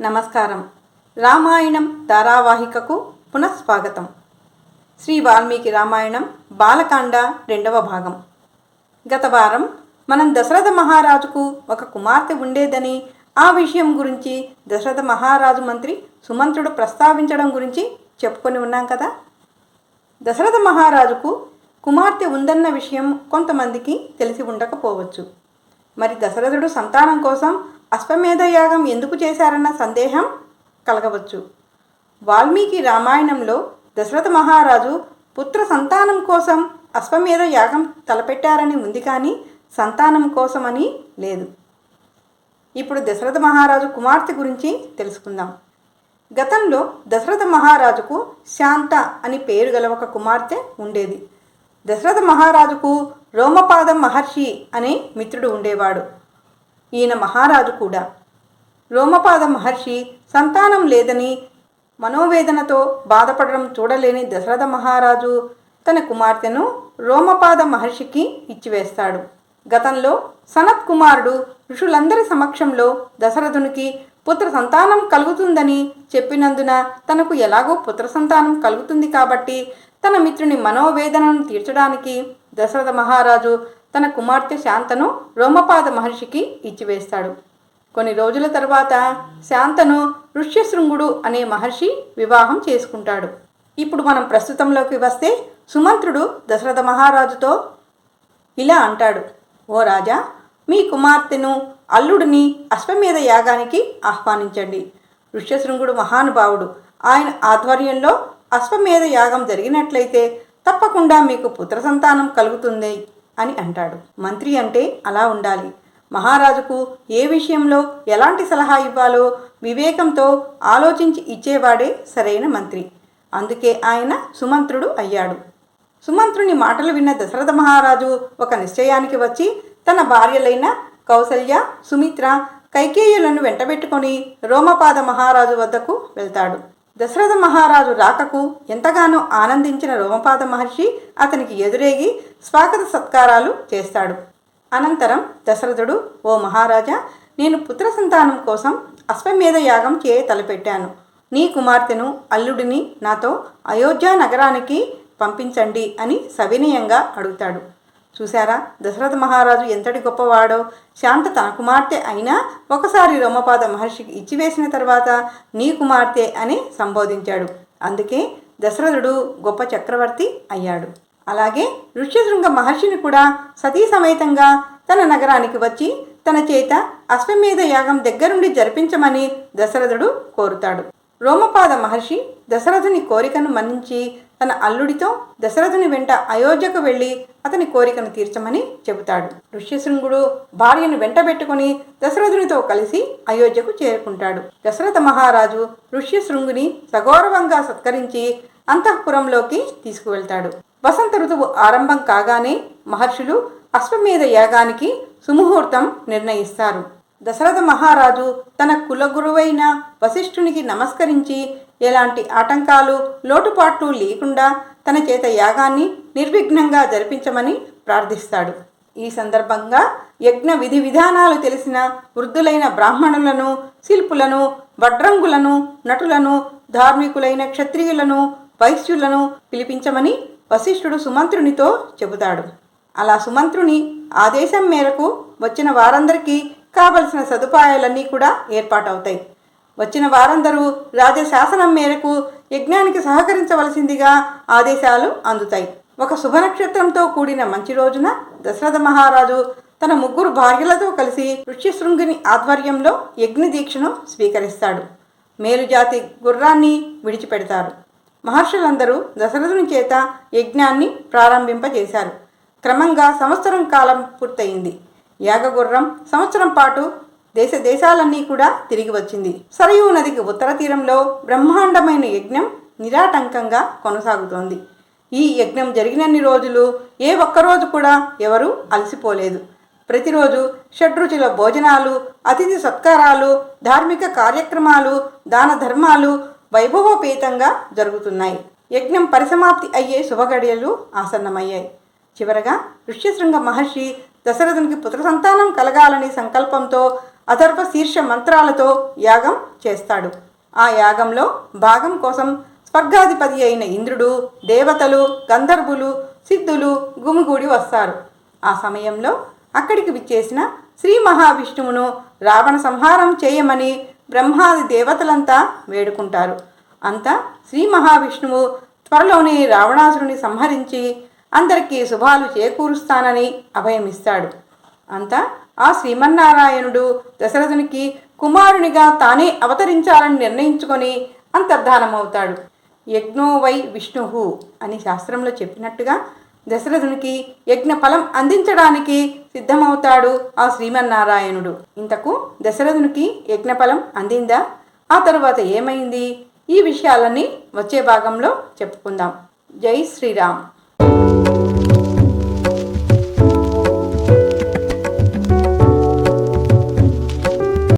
నమస్కారం. రామాయణం ధారావాహికకు పునఃస్వాగతం. శ్రీ వాల్మీకి రామాయణం బాలకాండ రెండవ భాగం. గత వారం మనం దశరథ మహారాజుకు ఒక కుమార్తె ఉండేదని ఆ విషయం గురించి దశరథ మహారాజు మంత్రి సుమంత్రుడు ప్రస్తావించడం గురించి చెప్పుకొని ఉన్నాం కదా? దశరథ మహారాజుకు కుమార్తె ఉందన్న విషయం కొంతమందికి తెలిసి ఉండకపోవచ్చు. మరి దశరథుడు సంతానం కోసం అశ్వమేధ యాగం ఎందుకు చేశారన్న సందేహం కలగవచ్చు. వాల్మీకి రామాయణంలో దశరథ మహారాజు పుత్ర సంతానం కోసం అశ్వమేధ యాగం తలపెట్టారని ఉంది కానీ సంతానం కోసమని లేదు. ఇప్పుడు దశరథ మహారాజు కుమార్తె గురించి తెలుసుకుందాం. గతంలో దశరథ మహారాజుకు శాంత అని పేరు గల ఒక కుమార్తె ఉండేది. దశరథ మహారాజుకు రోమపాదం మహర్షి అనే మిత్రుడు ఉండేవాడు. ఈయన మహారాజు కూడా. రోమపాద మహర్షి సంతానం లేదని మనోవేదనతో బాధపడడం చూడలేని దశరథ మహారాజు తన కుమార్తెను రోమపాద మహర్షికి ఇచ్చివేస్తాడు. గతంలో సనత్ కుమారుడు ఋషులందరి సమక్షంలో దశరథునికి పుత్ర సంతానం కలుగుతుందని చెప్పినందున తనకు ఎలాగో పుత్ర సంతానం కలుగుతుంది కాబట్టి తన మిత్రుని మనోవేదనను తీర్చడానికి దశరథ మహారాజు తన కుమార్తె శాంతను రోమపాద మహర్షికి ఇచ్చివేస్తాడు. కొన్ని రోజుల తర్వాత శాంతను ఋష్యశృంగుడు అనే మహర్షి వివాహం చేసుకుంటాడు. ఇప్పుడు మనం ప్రస్తుతంలోకి వస్తే సుమంత్రుడు దశరథ మహారాజుతో ఇలా అంటాడు. ఓ రాజా మీ కుమార్తెను అల్లుడిని అశ్వమేధ యాగానికి ఆహ్వానించండి. ఋష్యశృంగుడు మహానుభావుడు. ఆయన ఆధ్వర్యంలో అశ్వమేధ యాగం జరిగినట్లయితే తప్పకుండా మీకు పుత్ర సంతానం కలుగుతుంది. అని అంటాడు. మంత్రి అంటే అలా ఉండాలి. మహారాజుకు ఏ విషయంలో ఎలాంటి సలహా ఇవ్వాలో వివేకంతో ఆలోచించి ఇచ్చేవాడే సరైన మంత్రి. అందుకే ఆయన సుమంత్రుడు అయ్యాడు. సుమంత్రుని మాటలు విన్న దశరథ మహారాజు ఒక నిశ్చయానికి వచ్చి తన భార్యలైన కౌసల్య సుమిత్ర కైకేయులను వెంటబెట్టుకొని రోమపాద మహారాజు వద్దకు వెళ్తాడు. దశరథ మహారాజు రాకకు ఎంతగానో ఆనందించిన రోమపాద మహర్షి అతనికి ఎదురేగి స్వాగత సత్కారాలు చేస్తాడు. అనంతరం దశరథుడు ఓ మహారాజా నేను పుత్ర సంతానం కోసం అశ్వమేధ యాగం చేయ తలపెట్టాను. నీ కుమార్తెను అల్లుడిని నాతో అయోధ్య నగరానికి పంపించండి అని సవినయంగా అడుగుతాడు. చూశారా? దశరథ మహారాజు ఎంతటి గొప్పవాడో. శాంత తన కుమార్తె అయినా ఒకసారి రోమపాద మహర్షికి ఇచ్చివేసిన తర్వాత నీ కుమార్తె అని సంబోధించాడు. అందుకే దశరథుడు గొప్ప చక్రవర్తి అయ్యాడు. అలాగే ఋష్యశృంగ మహర్షిని కూడా సతీ సమేతంగా తన నగరానికి వచ్చి తన చేత అశ్వమేధ యాగం దగ్గరుండి జరిపించమని దశరథుడు కోరుతాడు. రోమపాద మహర్షి దశరథుని కోరికను మన్నించి తన అల్లుడితో దశరథుని వెంట అయోధ్యకు వెళ్ళి అతని కోరికను తీర్చమని చెబుతాడు. ఋష్యశృంగుడు భార్యను వెంటబెట్టుకుని దశరథునితో కలిసి అయోధ్యకు చేరుకుంటాడు. దశరథ మహారాజు ఋష్యశృంగుని సగౌరవంగా సత్కరించి అంతఃపురంలోకి తీసుకువెళ్తాడు. వసంత ఋతువు ఆరంభం కాగానే మహర్షులు అశ్వమేధ యాగానికి సుముహూర్తం నిర్ణయిస్తారు. దశరథ మహారాజు తన కులగురువైన వశిష్ఠునికి నమస్కరించి ఎలాంటి ఆటంకాలు లోటుపాట్లు లేకుండా తన చేత యాగాన్ని నిర్విఘ్నంగా జరిపించమని ప్రార్థిస్తాడు. ఈ సందర్భంగా యజ్ఞ విధి విధానాలు తెలిసిన వృద్ధులైన బ్రాహ్మణులను శిల్పులను వడ్రంగులను నటులను ధార్మికులైన క్షత్రియులను వైశ్యులను పిలిపించమని వశిష్ఠుడు సుమంత్రునితో చెబుతాడు. అలా సుమంత్రుని ఆదేశం మేరకు వచ్చిన వారందరికీ కావలసిన సదుపాయాలన్నీ కూడా ఏర్పాటవుతాయి. వచ్చిన వారందరూ రాజశాసనం మేరకు యజ్ఞానికి సహకరించవలసిందిగా ఆదేశాలు అందుతాయి. ఒక శుభనక్షత్రంతో కూడిన మంచి రోజున దశరథ మహారాజు తన ముగ్గురు భార్యలతో కలిసి ఋష్యశృంగుని ఆధ్వర్యంలో యజ్ఞ దీక్షను స్వీకరిస్తాడు. మేలుజాతి గుర్రాన్ని విడిచిపెడతారు. మహర్షులందరూ దశరథుని చేత యజ్ఞాన్ని ప్రారంభింపజేశారు. క్రమంగా సంవత్సరం కాలం పూర్తయింది. యాగగుర్రం సంవత్సరం పాటు దేశ దేశాలన్నీ కూడా తిరిగి వచ్చింది. సరయూ నదికి ఉత్తర తీరంలో బ్రహ్మాండమైన యజ్ఞం నిరాటంకంగా కొనసాగుతోంది. ఈ యజ్ఞం జరిగినన్ని రోజులు ఏ ఒక్కరోజు కూడా ఎవరూ అలసిపోలేదు. ప్రతిరోజు షడ్రుచుల భోజనాలు అతిథి సత్కారాలు ధార్మిక కార్యక్రమాలు దాన ధర్మాలు వైభవోపేతంగా జరుగుతున్నాయి. యజ్ఞం పరిసమాప్తి అయ్యే శుభగడియలు ఆసన్నమయ్యాయి. చివరగా ఋష్యశృంగ మహర్షి దశరథునికి పుత్ర సంతానం కలగాలని సంకల్పంతో అథర్వ శీర్ష మంత్రాలతో యాగం చేస్తాడు. ఆ యాగంలో భాగం కోసం స్వర్గాధిపతి అయిన ఇంద్రుడు దేవతలు గంధర్వులు సిద్ధులు గుమిగూడి వస్తారు. ఆ సమయంలో అక్కడికి విచ్చేసిన శ్రీ మహావిష్ణువును రావణ సంహారం చేయమని బ్రహ్మాది దేవతలంతా వేడుకుంటారు. అంతా శ్రీ మహావిష్ణువు త్వరలోనే రావణాసురుని సంహరించి అందరికీ శుభాలు చేకూరుస్తానని అభయమిస్తాడు. అంతా ఆ శ్రీమన్నారాయణుడు దశరథునికి కుమారునిగా తానే అవతరించాలని నిర్ణయించుకొని అంతర్ధానమవుతాడు. యజ్ఞో వై విష్ణు అని శాస్త్రంలో చెప్పినట్టుగా దశరథునికి యజ్ఞ ఫలం అందించడానికి సిద్ధమవుతాడు ఆ శ్రీమన్నారాయణుడు. ఇంతకు దశరథునికి యజ్ఞఫలం అందిందా? ఆ తరువాత ఏమైంది? ఈ విషయాలన్నీ వచ్చే భాగంలో చెప్పుకుందాం. జై శ్రీరామ్.